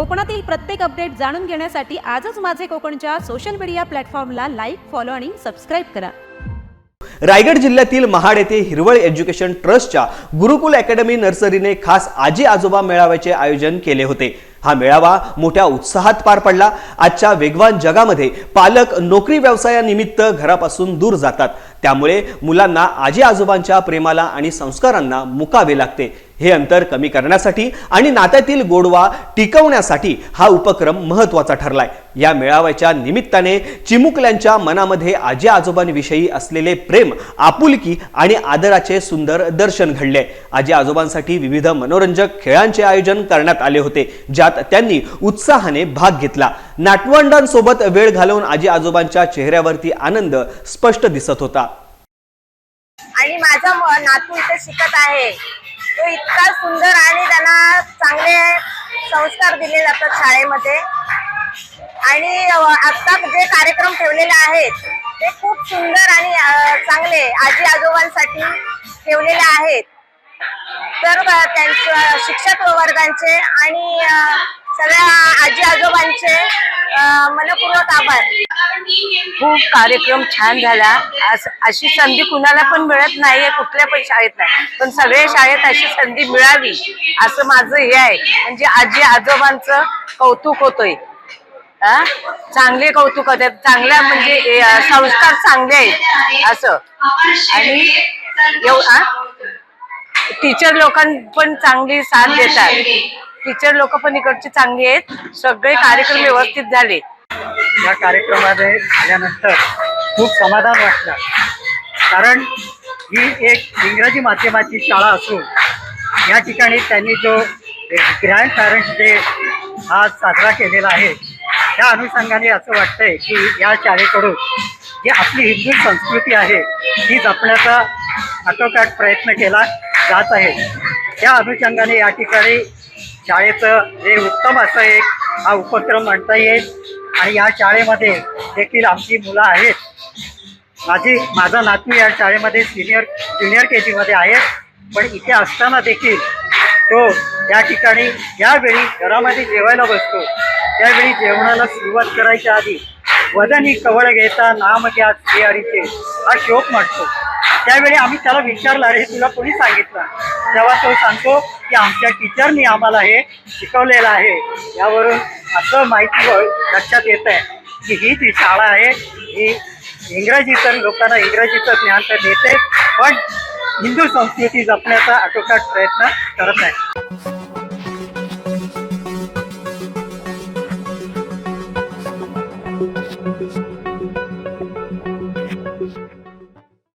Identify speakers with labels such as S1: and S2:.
S1: कोकणातील प्रत्येक अपडेट जाणून घेण्यासाठी आजच माझे कोकणच्या सोशल मीडिया प्लॅटफॉर्मला लाईक फॉलो आणि सबस्क्राईब करा.
S2: रायगड जिल्ह्यातील महाड येथे हिरवळ एज्युकेशन ट्रस्टच्या गुरुकुल अकॅडमी नर्सरीने खास आजी आजोबा मेळाव्याचे आयोजन केले होते. हा मेळावा मोठ्या उत्साहात पार पडला. आजच्या वेगवान जगामध्ये पालक नोकरी व्यवसायानिमित्त घरापासून दूर जातात. त्यामुळे मुलांना आजी आजोबांच्या प्रेमाला आणि संस्कारांना मुकावे लागते. हे अंतर कमी करण्यासाठी आणि नात्यातील गोडवा टिकवण्यासाठी हा उपक्रम महत्त्वाचा ठरलाय. या मेळाव्याच्या निमित्ताने चिमुकल्यांच्या मनामध्ये आजी आजोबांविषयी असलेले प्रेम आपुलकी आणि आदराचे सुंदर दर्शन घडले. आजी आजोबांसाठी विविध मनोरंजक खेळांचे आयोजन करण्यात आले होते ज्यात त्यांनी उत्साहाने भाग घेतला. नाटवंडांसोबत वेळ घालवून आजी आजोबांच्या चेहऱ्यावरती आनंद स्पष्ट दिसत होता.
S3: आणि माझा नातू इथे शिकत आहे. तो इतका सुंदर आणि त्यांना चांगले संस्कार दिले जातात शाळेमध्ये. आणि आत्ता आता जे कार्यक्रम ठेवलेले आहेत ते खूप सुंदर आणि चांगले आजी आजोबांसाठी ठेवलेले आहेत. तर त्यांच्या त्यांचं शिक्षक वर्गांचे आणि सगळ्या आजी आजोबांचे मनपूर्वक आभार
S4: खूप कार्यक्रम छान झाला. अशी संधी कुणाला पण मिळत नाहीये कुठल्या पण शाळेत नाही. पण सगळ्या शाळेत अशी संधी मिळावी असं माझं हे आहे. म्हणजे आजी आजोबांचं कौतुक होतोय. चांगले कौतुक होतात. चांगल्या म्हणजे संस्कार चांगले आहेत. असं. आणि टीचर लोकां पण चांगली साथ देतात. टीचर लोक पण इकडची चांगली आहेत. सगळे कार्यक्रम व्यवस्थित झाले.
S5: या कार्यक्रमामध्ये आल्यानंतर खूप समाधान वाटलं. कारण ही एक इंग्रजी माध्यमाची शाळा असून या ठिकाणी त्यांनी जो ग्रँड पॅरेंट्स डे आज साजरा केलेला आहे त्या अनुषंगाने असं वाटतंय की या शाळेकडून जी आपली हिंदू संस्कृती आहे ती जपण्याचा आटोकाट प्रयत्न केला जात आहे. त्या अनुषंगाने या ठिकाणी शाळेचं हे उत्तम असं एक हा उपक्रम म्हणता येईल. आणि या शाळेमध्ये देखील आमची मुलं आहेत. माझी माझा नातू या शाळेमध्ये सिनियर ज्युनियर के जीमध्ये आहे. पण इथे असताना देखील तो या ठिकाणी ज्यावेळी घरामध्ये जेवायला बसतो. त्यावेळी जेवणाला सुरुवात करायच्या आधी वदनी कवळ घेता नाम घ्या श्रीहरीचे हा श्लोक म्हणतो त्यावेळी आम्ही त्याला विचारलं अरे तुला कोणी सांगितलं? तेव्हा तो सांगतो की आमच्या टीचरनी आम्हाला हे शिकवलेलं आहे. यावरून असं माहिती हो- लक्षात येत आहे की ही जी शाळा आहे ही इंग्रजीचं लोकांना इंग्रजीचं ज्ञान तर देते पण हिंदू संस्कृती जपण्याचा आटोकाट प्रयत्न करत आहे